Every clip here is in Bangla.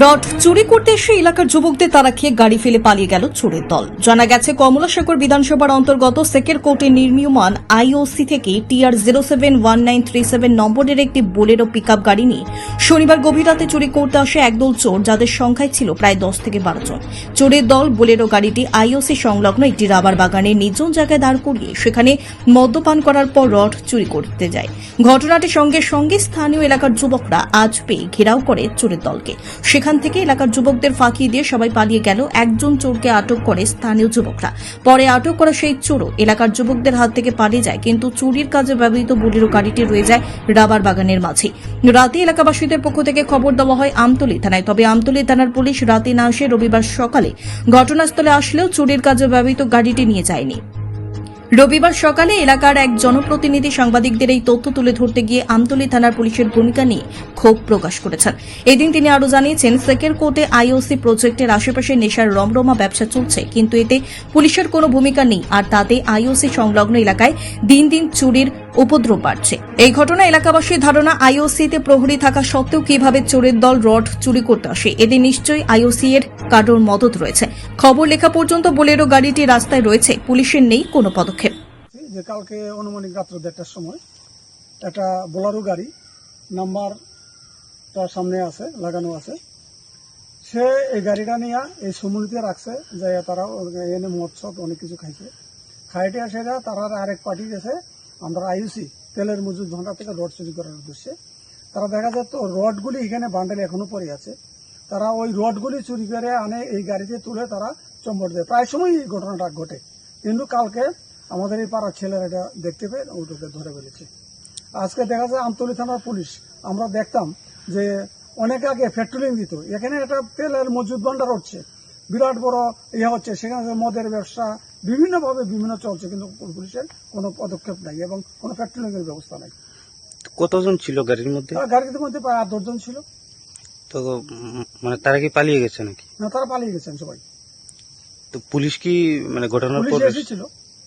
রড চুরি করতে এসে এলাকার যুবকদের তারা খেয়ে গাড়ি ফেলে পালিয়ে গেল চোরের দল। জানা গেছে কমলাসাগর বিধানসভার অন্তর্গত সেকের কোর্টে নির্মীয়মান আইওসি থেকে TR zero seven one nine three seven নম্বরের একটি বোলেরো পিক গাড়ি নিয়ে শনিবার গভীর রাতে চুরি করতে আসে একদল চোর, যাদের সংখ্যায় ছিল প্রায় দশ থেকে বারো জন। চোরের দল বোলেরো গাড়িটি আইওসি সংলগ্ন একটি রাবার বাগানে নির্জন জায়গায় দাঁড় করিয়ে সেখানে মদ্যপান করার পর রড চুরি করতে যায়। ঘটনাটি সঙ্গে সঙ্গে স্থানীয় এলাকার যুবকরা আজ পেয়ে ঘেরাও করে চোরের দলকে। সেখান থেকে এলাকার যুবকদের ফাঁকি দিয়ে সবাই পালিয়ে গেল। একজন চোরকে আটক করে স্থানীয় যুবকরা। পরে আটক করা সেই চোরও এলাকার যুবকদের হাত থেকে পালিয়ে যায়, কিন্তু চুরির কাজে ব্যবহৃত বুলেরো গাড়িটি রয়ে যায় রাবার বাগানের মাঝে। রাতে এলাকাবাসীদের পক্ষ থেকে খবর দেওয়া হয় আমতলি থানায়। তবে আমতলী থানার পুলিশ রাতে না আসে রবিবার সকালে ঘটনাস্থলে আসলেও চুরির কাজে ব্যবহৃত গাড়িটি নিয়ে যায়নি। রবিবার সকালে এলাকার এক জনপ্রতিনিধি সাংবাদিকদের এই তথ্য তুলে ধরতে গিয়ে আমতলী থানার পুলিশের ভূমিকা নিয়ে ক্ষোভ প্রকাশ করেছেন। এদিন তিনি আরও জানিয়েছেন, সেকের কোর্টে আইওসি প্রজেক্টের আশেপাশে নেশার রমরমা ব্যবসা চলছে, কিন্তু এতে পুলিশের কোনো ভূমিকা নেই। আর তাতে আইওসি সংলগ্ন এলাকায় দিন দিন চুরির উপদ্রব বাড়ছে। এই ঘটনা এলাকাবাসীর ধারণা, আইওসিতে প্রহরী থাকা সত্ত্বেও কীভাবে চোরের দল রড চুরি করতে আসে, এতে নিশ্চয়ই আইওসি এর কারোর মদত রয়েছে। খবর লেখা পর্যন্ত বোলেরো গাড়িটি রাস্তায় রয়েছে, পুলিশের নেই কোনো পদক্ষেপ। যে কালকে অনুমানিক রাত্র দেড়টার সময় একটা বোলারো গাড়ি নাম্বার তার সামনে আছে, লাগানো আছে। সে এই গাড়িটা নিয়ে এই সমুদ্রে রাখছে যে তারা এনে মৎসব অনেক কিছু খাইছে। খাইটে আসে তারা আরেক পার্টি গেছে আমরা আইউসি তেলের মজুদ ভান্ডার থেকে রড চুরি করার উদ্দেশ্যে। তারা দেখা যায় তো রডগুলি এখানে বান্ডেলে এখনও পড়ে আছে। তারা ওই রডগুলি চুরি করে আনে, এই গাড়িতে তুলে তারা চম্বর দেয়। প্রায় সময় এই ঘটনাটা ঘটে। কিন্তু কালকে আমাদের এই পাড়ার ছেলেরা এটা দেখতে পেয়ে ওটাকে ধরে ফেলেছে। আজকে দেখা যায় আমতলী থানার পুলিশ, আমরা দেখতাম যে অনেক আগে পেট্রোলিং দিত। এখানে একটা তেলের মজুদ ভান্ডার হচ্ছে। বিরাট বড় ইয়ে হচ্ছে, সেখানে মদের ব্যবসা বিভিন্নভাবে বিভিন্ন চলছে কিন্তু পুলিশের কোনো পদক্ষেপ নাই এবং কোনো পেট্রোলিং এর ব্যবস্থা নাই। কতজন ছিল গাড়ির মধ্যে? গাড়ির মধ্যে প্রায় আট দশজন ছিল। তো মানে তারা কি পালিয়ে গেছে নাকি? না তারা পালিয়ে গেছেন সবাই। তো পুলিশ কি মানে ঘটনার পর এসেছিল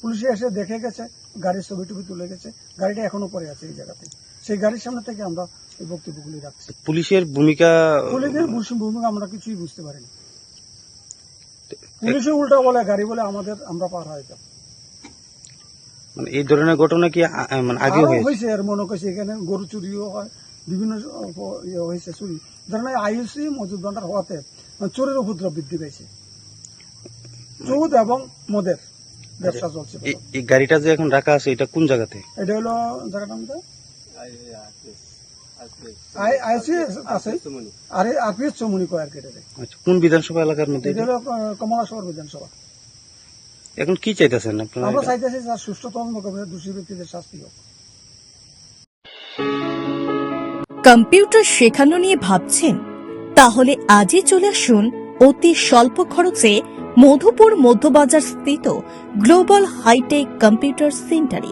পুলিশে এসে দেখে গেছে গাড়ির ছবি টবি তুলে গেছে। গাড়িটা এখনও পড়ে আছে এই জায়গাতে। সেই গাড়ির সামনে থেকে আমরা এই বক্তব্যগুলি রাখছি। পুলিশের ভূমিকা পুলিশের ভূমিকা আমরা কিছুই বুঝতে পারিনি। পুলিশে উল্টা বলে গাড়ি বলে আমাদের আমরা পার হয়ে যাব। মানে এই ধরনের ঘটনা কি মানে আগে হয়েছে? হয়েছে এর মনে করছে এখানে গরু চুরিও হয় বিভিন্ন ইয়ে হয়েছে চুরি। ধরনের আইউসি মজুদ ভান্ডার হওয়াতে মানে চোরের উপদ্রব বৃদ্ধি পেয়েছে। চুদ এবং মদের ব্যবসা চলছে। এই- গাড়িটা যে এখন রাখা আছে এটা কোন জায়গাতে? এটা হলো আইসি আছে আর আরপিএস চমুনি কয় আর আচ্ছা কোন বিধানসভা এলাকার মধ্যে এটা এটা? হলো কমলাশহর বিধানসভা। এখন কি চাইতেছেন আপনারা আমরা চাইতেছি তার সুষ্ঠু তদন্ত করে দোষী ব্যক্তিদের শাস্তি হোক। কম্পিউটার শেখানো নিয়ে ভাবছেন? তাহলে আজই চলে আসুন অতি স্বল্প খরচে মধুপুর মধ্যবাজার স্থিত গ্লোবাল হাইটেক কম্পিউটার সেন্টারে।